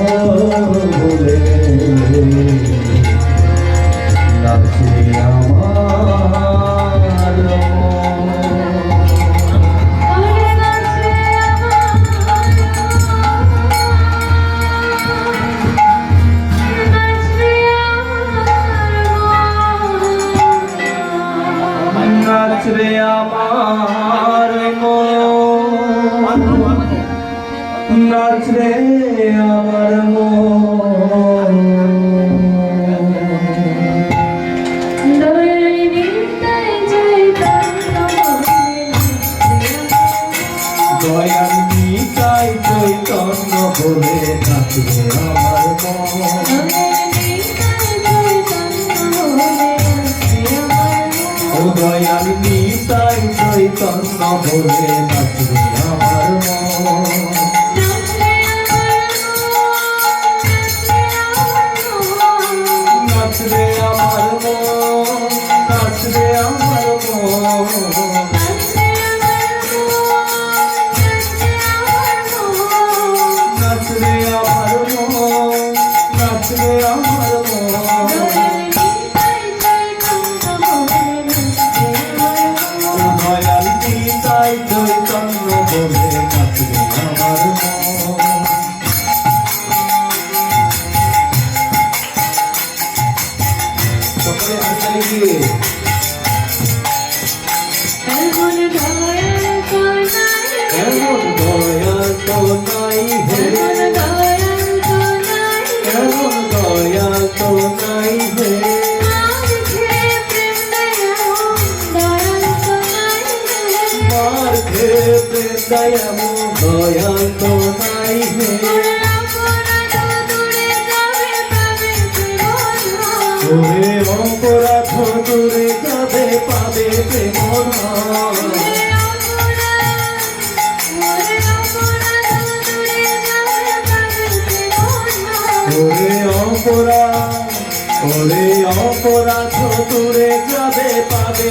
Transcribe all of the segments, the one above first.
বলে নাচে আমার। নাচরে আমার মন নাচরে আমার দয়াল নিতাই চৈতন্য বলে নাচরে দয়া মো দয়া তো নাই হে। ওরে অপরাধ দূরে যাবে, পাবে প্রেম ওরে অপরাধ ওরে অপরাধ দূরে যাবে, পাবে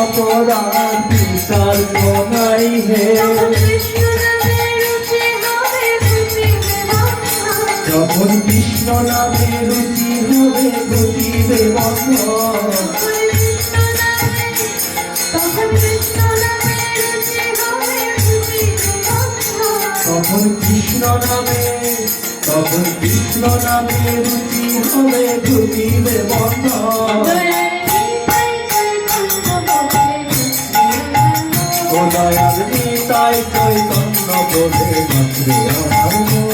অপরাধ বিচার নাই হে। যখন কৃষ্ণ নামে তখন কৃষ্ণ নামে, তখন কৃষ্ণ নামে রুচি হবে বুঝিবে বন্ধ। চৈতন্য বলে মাত্রে আমার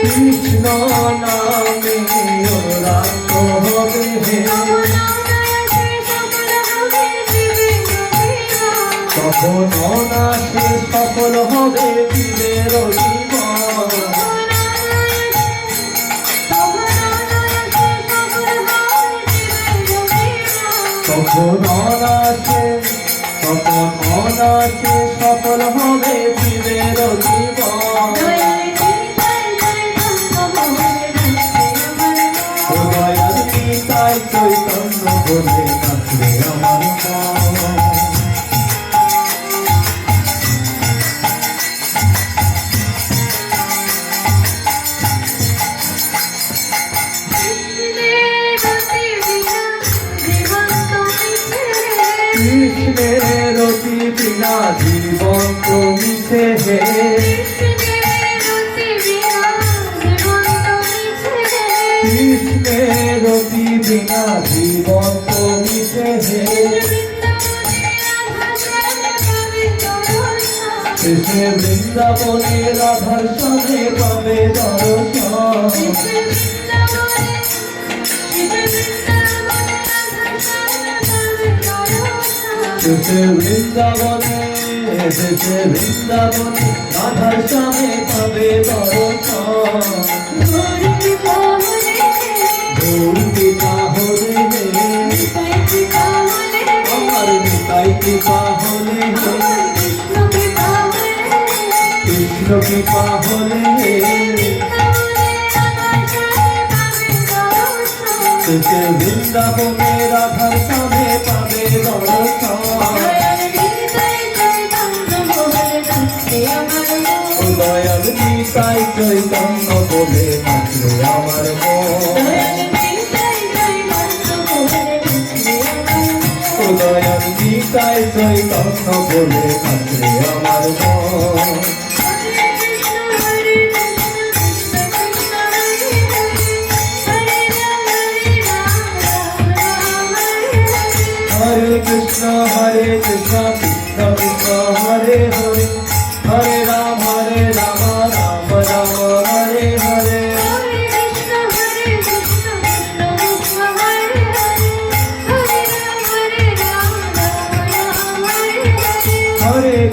কৃষ্ণ নামে রাত হবে তখন অনাসে সফল হবে দিলের তখন হবে দিলের জীবন। গীতায় চৈতন্য বলে নাচলে আমার কৃষ্ণের অতি বিনা জীবন তো মিশে হে। বিনা জীবন কমিছে হে শেষে বৃন্দাবনে রাধার সঙ্গে পাবে দর্শন। শেষে বৃন্দাবনে শেষে বৃন্দাবনে রাধার সঙ্গে পাবে দর্শন। কৃপা হলে কৃষ্ণ কৃপা হলে বৃন্দাবনে রাধার সঙ্গে পাবে উদয়াল নিতাই চৈতন্য বলে আমার মন। উদয়াল নিতাই চৈতন্য বলে কাছে আমার কৃষ্ণ হরে কৃষ্ণ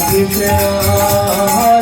কৃষ্ণ